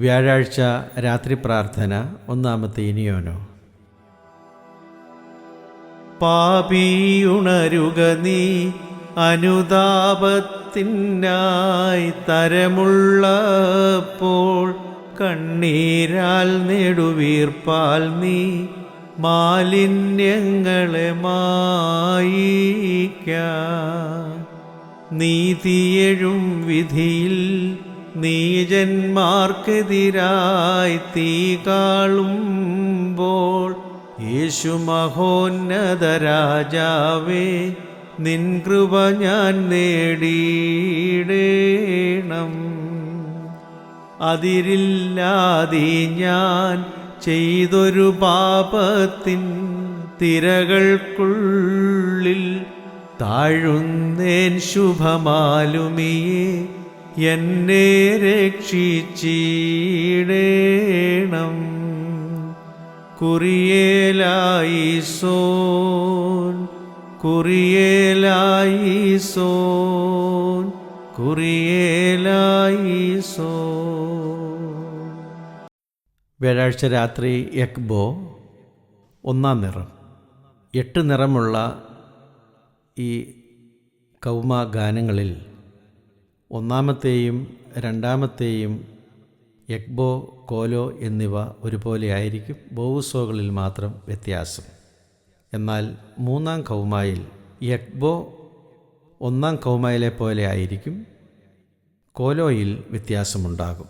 വ്യാഴാഴ്ച രാത്രി പ്രാർത്ഥന ഒന്നാമത്തെ ഇനിയോനോ. പാപിയുണരുക നീ അനുതാപത്തിനായി തരമുള്ളപ്പോൾ കണ്ണീരാൽ നെടുവീർപ്പാൽ നീ മാലിന്യങ്ങളെ മായിക്ക. നീതിയെഴും വിധിയിൽ നീജന്മാർക്കെതിരായി തീ കാളുമ്പോൾ യേശു മഹോന്നത രാജാവേ നിൻ കൃപ ഞാൻ നേടിയിടേണം. അതിരില്ലാതെ ഞാൻ ചെയ്തൊരു പാപത്തിൻ തിരകൾക്കുള്ളിൽ താഴുന്നേൻ ശുഭമാലുമിയെ എന്നെ രക്ഷിച്ചിടേണം. കുറിയേലായി സോൻ കുറിയേലായി സോൻ കുറിയേലായി സോ വ്യാഴാഴ്ച രാത്രി എക്ബോ ഒന്നാം നിറം. എട്ട് നിറമുള്ള ഈ കൗമ ഗാനങ്ങളിൽ ഒന്നാമത്തെയും രണ്ടാമത്തെയും എക്ബോ കോലോ എന്നിവ ഒരുപോലെ ആയിരിക്കും ബോവുസോകളിൽ മാത്രം വ്യത്യാസം. എന്നാൽ മൂന്നാം കൗമായിൽ എക്ബോ ഒന്നാം കൗമായിലെ പോലെ ആയിരിക്കും കോലോയിൽ വ്യത്യാസമുണ്ടാകും.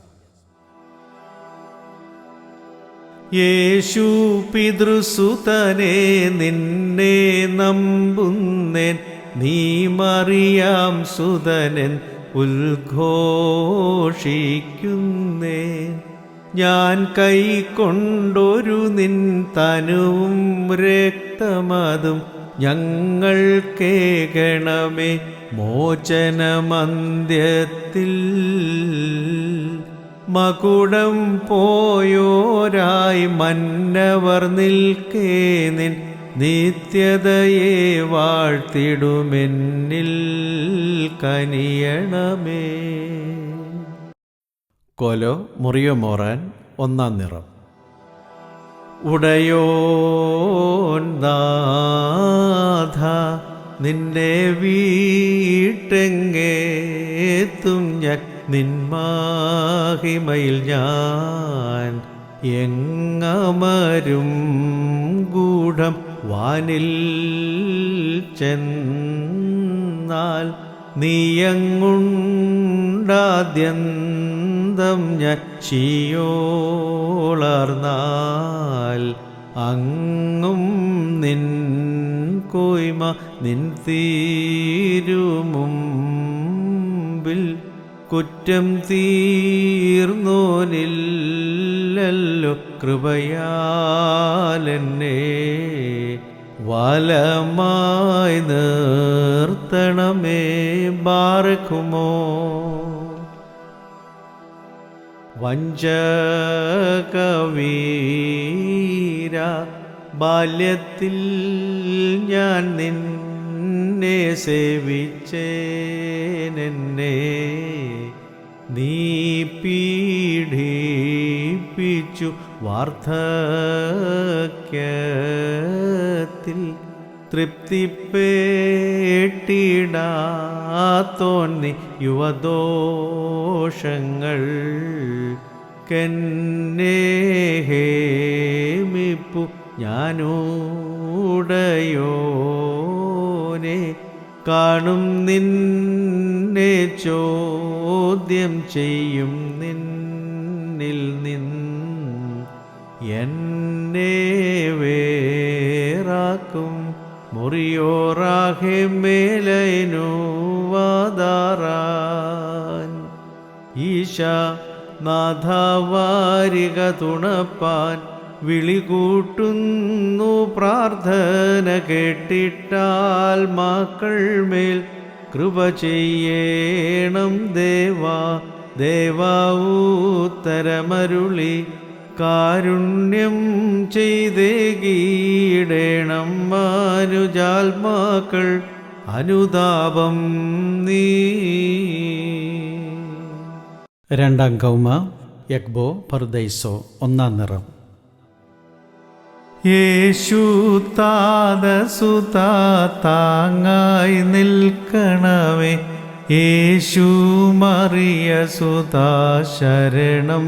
യേശു പിതൃസുതനെ നിന്നെ നമ്പുന്നേൻ നീ മറിയാം സുതനൻ ഉദ്ഘോഷിക്കുന്നേ. ഞാൻ കൈക്കൊണ്ടൊരു നിൻ തനുവും രക്തമതും ഞങ്ങൾ കേകണമേ മോചനമന്ത്യത്തിൽ മകുടം പോയോരായി മന്നവർ നിൽക്കേ നിൻ നിത്യതയെ വാഴ്ത്തിടുമെന്നിൽ കനിയണമേ. കൊലോ മുറിയോ മോറാൻ ഒന്നാം നിറം. ഉടയോൻ നിന്നെ വീട്ടെങ്ങേത്തും ഞാൻ നിന്മാഹിമയിൽ ഞാൻ എങ്ങമരും ഗൂഢം വാനിൽ ചെന്നാൽ നീയങ്ങുണ്ടാദ്യന്തം ഞാൻ ചീയോളർന്നാൽ അങ്ങും നിൻ കോയ്മ നിൻ തീരുമുമ്പിൽ കുറ്റം തീർന്നോനില്ലല്ലോ കൃപയാലെന്നെ വലമായി നിർത്തണമേ ബാർക്കുമോ വഞ്ചകവീര ബാല്യത്തിൽ ഞാൻ നിന്നെ സേവിച്ചേനെന്നെ. നീ പീഡിപ്പിച്ചു വാർദ്ധക്യത്തിൽ തൃപ്തിപ്പേട്ടിടാത്തോന്നി യുവദോഷങ്ങൾ കന്നേഹേമിപ്പു ഞാനൂടയോനെ. കാണും നിന്നെ ചോദ്യം ചെയ്യും നിന്നിൽ നിന്ന് എന്നെ വേറാക്കും മുറിയോറാഹെ വാദാറാൻ ഈശ നാഥവാരിക തുണപ്പാൻ വിളികൂട്ടുന്നു പ്രാർത്ഥന കേട്ടിട്ടാൽ മക്കൾ മേൽ കൃപ ചെയ്യേണം ദേവാ. ദേവാവൂത്തരമരുളി കാരുണ്യം ചെയ്തേകീടേണം മാനുജാത്മാക്കൾ അനുതാപം നീ. രണ്ടാം കൗമ എക്ബോ പർദൈസോ ഒന്നാം നിറം. യേശു താതസുത താങ്ങായി നിൽക്കണമേ. യേശു മറിയ സുതാ ശരണം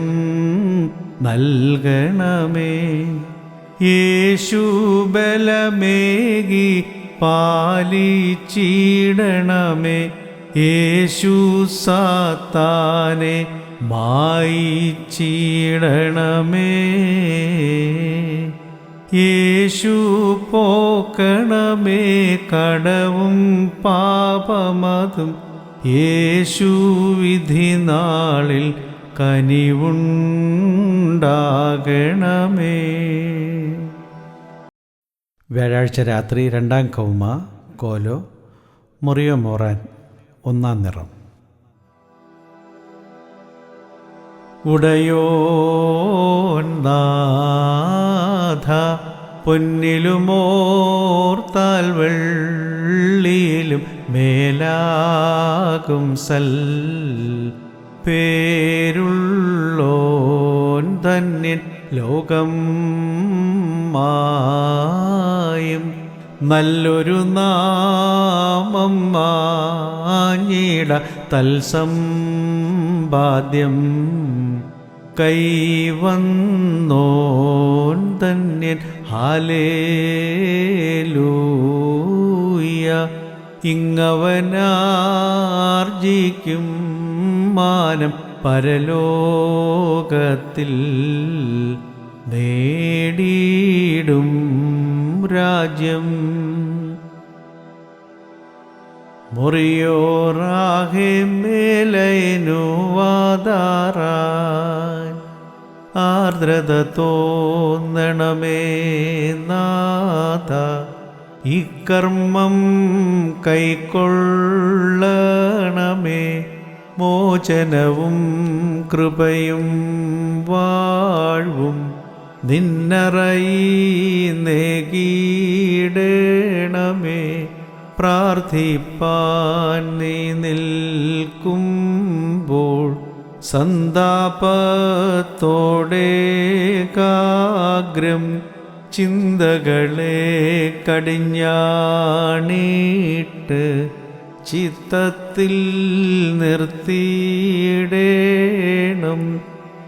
നൽകണമേ. യേശു ബലമേകി പാലിച്ചിടണമേ. യേശു സാത്താനെ മായിച്ചിടണമേ യേശു പോക്കണമേ കടവും പാപമതും. യേശു വിധി നാളിൽ കനിവുണ്ടാകണമേ. വ്യാഴാഴ്ച രാത്രി രണ്ടാം കൗമ കോലോ മുറിയോ മോറാൻ ഒന്നാം നിറം. ഉടയോന്നാഥ പൊന്നിലുമോർത്താൽ വെള്ളിയിലും മേലാകും സൽ പേരുള്ളോൻ തന്നിൻ ലോകം മായും. നല്ലൊരു നാമം മാഞ്ഞിട തൽസമ്പാദ്യം കൈവന്നോൻ ഹാലേലൂയ ഇങ്ങവനാർജിക്കും മാനം പരലോകത്തിൽ നേടിയിടും രാജ്യം. മുറിയോറാഹെ മേലൈനു വാതാറാൻ ആർദ്രത തോന്നണമേ നാഥ ഇക്കർമ്മം കൈക്കൊള്ളണമേ. മോചനവും കൃപയും വാഴ്വും നിന്നറയി നേകിയിടണമേ. പ്രാർത്ഥിപ്പാൻ നീ നിൽക്കുമ്പോൾ സന്താപത്തോടെ കാഗ്രം ചിന്തകളെ കടിഞ്ഞാണീട്ട് ചിത്തത്തിൽ നിർത്തിയിടേണം.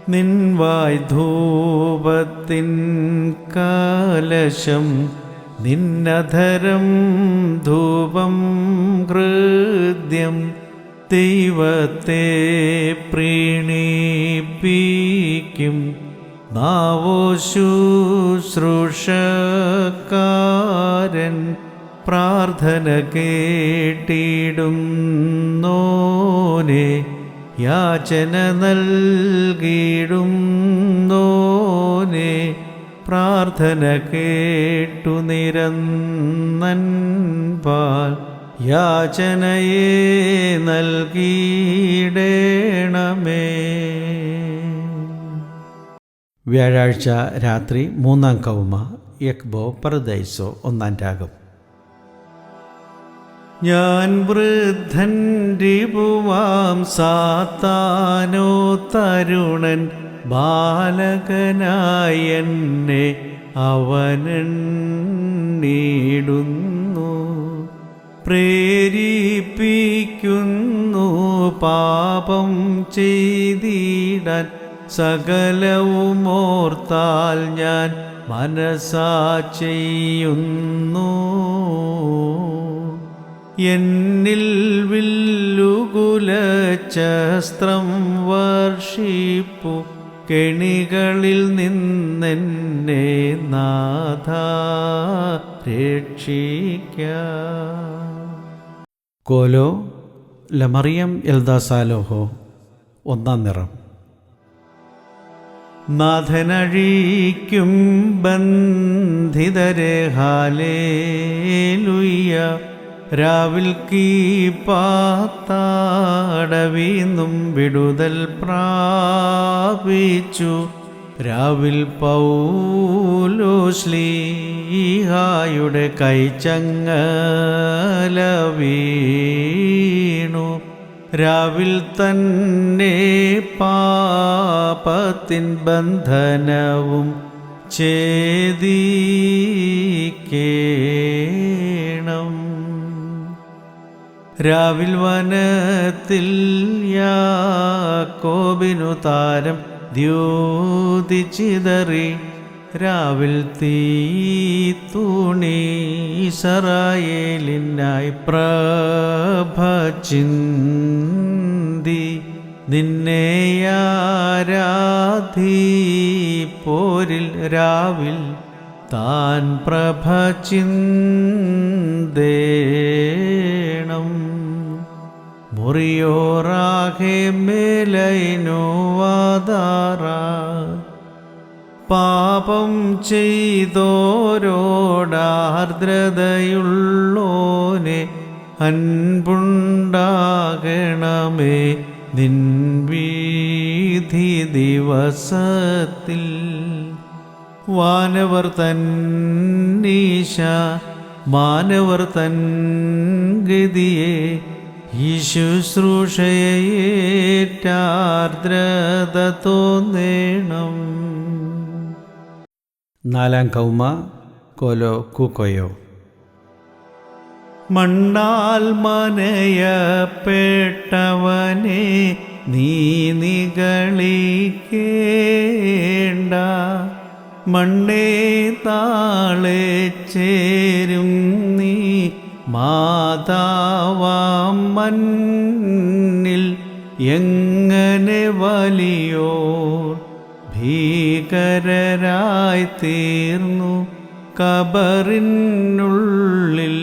നിൻവായ് ധൂപത്തിൻ കാലശം നിന്നധരം ധൂപം ഹൃദ്യം. ദൈവത്തെ പ്രീണിപ്പിക്കും. നാവോ ശുശ്രൂഷക്കാരൻ പ്രാർത്ഥന കേട്ടിടുന്നോനെ യാചന നൽകിയിടും നോനെ പ്രാർത്ഥന കേട്ടു നിരന്നൻപാൽ യാചനയെ നൽകിയിടേണമേ. വ്യാഴാഴ്ച രാത്രി മൂന്നാം കൗമ യക്ബോ പർദൈസോ ഒന്നാം രാഗം. ഞാൻ വൃദ്ധൻ രിപുവാം സാത്താനോ തരുണൻ ബാലകനായെന്നെ അവനെണ്ണീടുന്നു പ്രേരിപ്പിക്കുന്നു പാപം ചെയ്തിടാൻ സകലവും ഓർത്താൽ ഞാൻ മനസ്സാ ചെയ്യുന്നു. എന്നിൽ വില്ലുകുലശസ്ത്രം വർഷിപ്പു. കെണികളിൽ നിന്നെന്നെ നാഥ രക്ഷിക്ക. കോലോ ലമറിയം എൽദാസാലോഹോ ഒന്നാം നിറം. നാഥനഴിക്കും ബന്ധിതരെ ഹാലേലുയ്യ രാവിൽ കീപ്പാത്താടവീന്നും വിടുതൽ പ്രാപിച്ചു. രാവിൽ പൗലുശ്ലീഹായുടെ കൈച്ചങ്ങല വീണു. രാവിൽ തന്നെ പാപത്തിൻ ബന്ധനവും ഛേദിക്കേണം രാവിൽ വനത്തിൽ യാക്കോബിനു താരം ദ്യോതിച്ചിതറി രാവിൽ തീ തൂണി സറായേലിനായി പ്രഭ ചിന്തി. നിന്നെയാരാധി പോരിൽ രാവിൽ താൻ പ്രഭ ചിന്തേണം. മുറിയോറാകെ മേലൈനോ വാതാറ. പാപം ചെയ്തോരോടാർദ്രതയുള്ളോനെ അൻപുണ്ടാകണമേ നിൻ വീധി ദിവസത്തിൽ. വാനവർ തന്നീശ മാനവർ തൻ ഗതിയെ ഈ ശുശ്രൂഷയേറ്റാർദ്രത തോന്നേണം നാലാം കൗമ കോലോ കൂക്കോയോ. മണ്ണാൽ മനയപ്പെട്ടവനെ നീ നികളിക്കേണ്ട മണ്ണേ താളെ ചേരും നീ മാതാവാം മണ്ണിൽ എങ്ങനെ വലിയോ ഭീകരരായി തീർന്നു? കബറിനുള്ളിൽ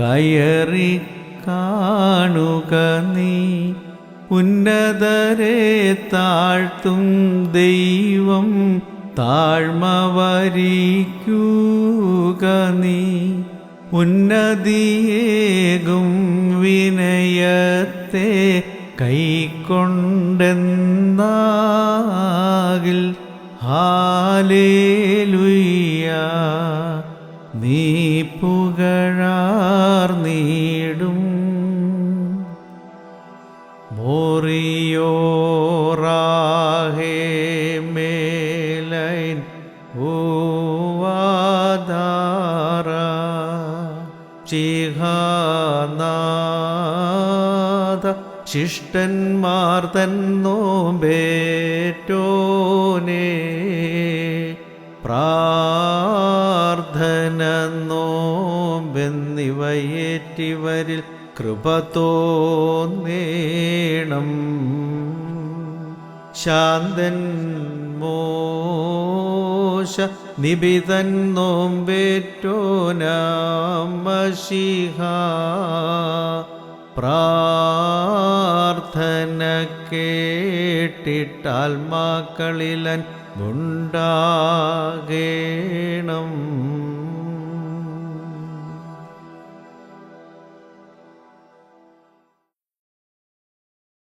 കയറി കാണുക നീ. ഉന്നതരെ താഴ്ത്തും ദൈവം താഴ്മ വരിക്കുക നീ. ഉന്നതിയേകും വിനയത്തെ കൈക്കൊണ്ടെന്നാകിൽ ഹാലേലുയ്യ. നീ പുകഴാർ നീടും. മോറിയോറാഹേ മേലൈൻ ഓവാദാറ ചിഹാനാഥ ശിഷ്ടന്മാർ തന്നോമ്പേറ്റോനെ പ്രാർത്ഥന നോമ്പെന്നിവയേറ്റിവരിൽ കൃപ തോന്നേണം. ശാന്തൻ മോശ നിബിതൻ നോമ്പേറ്റോനാമശിഹ പ്രാർത്ഥന കേട്ടിട്ടാൽ മാക്കളിലൻ ഉണ്ടാകേണം